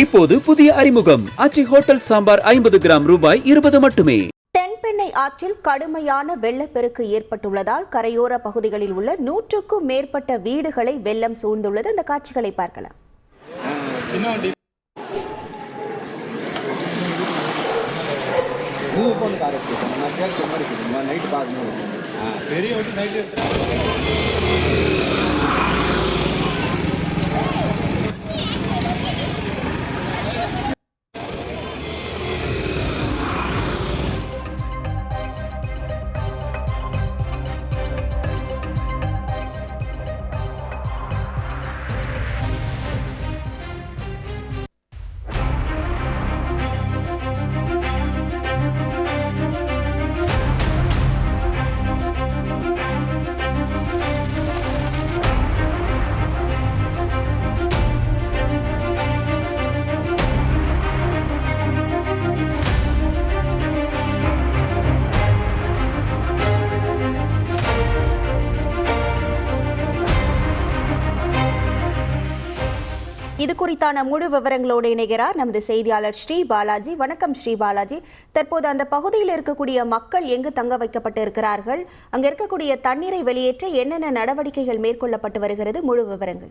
இப்போது புதிய அறிமுகம். அச்சி ஹோட்டல் சாம்பார் ஐம்பது கிராம் ரூபாய் இருபது மட்டுமே. தென்பெண்ணை ஆற்றில் கடுமையான வெள்ளப்பெருக்கு ஏற்பட்டுள்ளதால் கரையோர பகுதிகளில் உள்ள நூற்றுக்கும் மேற்பட்ட வீடுகளை வெள்ளம் சூழ்ந்துள்ளது. அந்த காட்சிகளை பார்க்கலாம். நீ இது குறித்தான முழு விவரங்களோடு இணைகிறார் நமது செய்தியாளர் ஸ்ரீ பாலாஜி. வணக்கம் ஸ்ரீ பாலாஜி. தற்போது அந்த பகுதியில் இருக்கக்கூடிய மக்கள் எங்கு தங்க வைக்கப்பட்டு இருக்கிறார்கள் அங்க இருக்கக்கூடிய தண்ணீரை வெளியேற்ற என்னென்ன நடவடிக்கைகள் மேற்கொள்ளப்பட்டு வருகிறது? முழு விவரங்கள்.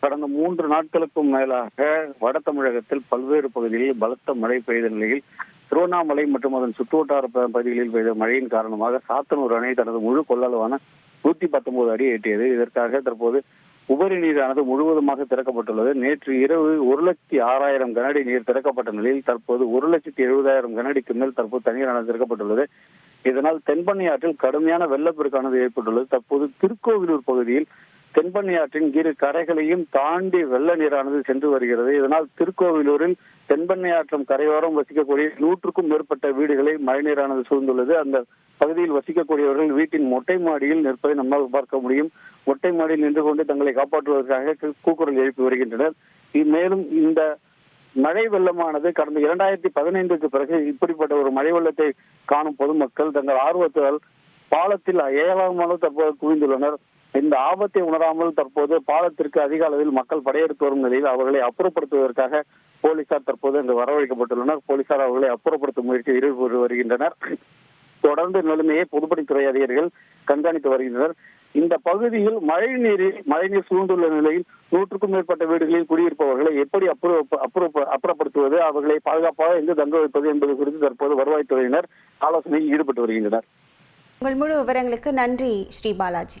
கடந்த மூன்று நாட்களுக்கும் மேலாக வட தமிழகத்தில் பல்வேறு பகுதிகளில் பலத்த மழை பெய்த நிலையில் திருவண்ணாமலை மற்றும் அதன் சுற்றுவட்டார ப- பகுதிகளில் பெய்த மழையின் காரணமாக சாத்தனூர் அணை தனது முழு கொள்ளளவான நூத்தி பத்தொன்பது அடி எட்டியது இதற்காக தற்போது உபரி நீரானது முழுவதுமாக திறக்கப்பட்டுள்ளது. நேற்று இரவு ஒரு லட்சத்தி ஆறாயிரம் கனஅடி நீர் திறக்கப்பட்ட நிலையில் தற்போது ஒரு லட்சத்தி எழுபதாயிரம் கனஅடிக்கு மேல் தற்போது தண்ணீரானது திறக்கப்பட்டுள்ளது. இதனால் தென்பண்ணை ஆற்றில் கடுமையான வெள்ளப்பெருக்கானது ஏற்பட்டுள்ளது. தற்போது திருக்கோவிலூர் பகுதியில் தென்பண்ணை ஆற்றின் இரு கரைகளையும் தாண்டி வெள்ள நீரானது சென்று வருகிறது. இதனால் திருக்கோவிலூரில் தென்பண்ணை ஆற்றம் கரையோரம் வசிக்கக்கூடிய நூற்றுக்கும் மேற்பட்ட வீடுகளை மழைநீரானது சூழ்ந்துள்ளது. அந்த பகுதியில் வசிக்கக்கூடியவர்கள் வீட்டின் மொட்டை மாடியில் நிற்பதை நம்மால் பார்க்க முடியும். மொட்டை மாடியில் நின்று கொண்டு தங்களை காப்பாற்றுவதற்காக கூக்குரல் எழுப்பி வருகின்றனர். மேலும் இந்த மழை வெள்ளமானது கடந்த இரண்டாயிரத்தி பதினைந்துக்கு பிறகு இப்படிப்பட்ட ஒரு மழை வெள்ளத்தை காணும் பொதுமக்கள் தங்கள் ஆர்வத்தால் பாலத்தில் ஏராளமான தற்போது குவிந்துள்ளனர். இந்த ஆபத்தை உணராமல் தற்போது பாலத்திற்கு அதிக அளவில் மக்கள் படையெடுத்து வரும் நிலையில் அவர்களை அப்புறப்படுத்துவதற்காக போலீசார் தற்போது அங்கு வரவழைக்கப்பட்டுள்ளனர். போலீசார் அவர்களை அப்புறப்படுத்தும் முயற்சியில் ஈடுபட்டு வருகின்றனர். தொடர்ந்து நிலைமையை பொதுப்பணித்துறை அதிகாரிகள் கண்காணித்து வருகின்றனர். இந்த பகுதியில் மழை நீரில் மழைநீர் சூழ்ந்துள்ள நிலையில் நூற்றுக்கும் மேற்பட்ட வீடுகளில் குடியிருப்பவர்களை எப்படி அப்புறப்படுத்துவது? அவர்களை பாதுகாப்பாக எங்கு தங்க வைப்பது என்பது குறித்து தற்போது வருவாய்த்துறையினர் ஆலோசனையில் ஈடுபட்டு வருகின்றனர். உங்கள் முழு விவரங்களுக்கு நன்றி ஸ்ரீ பாலாஜி.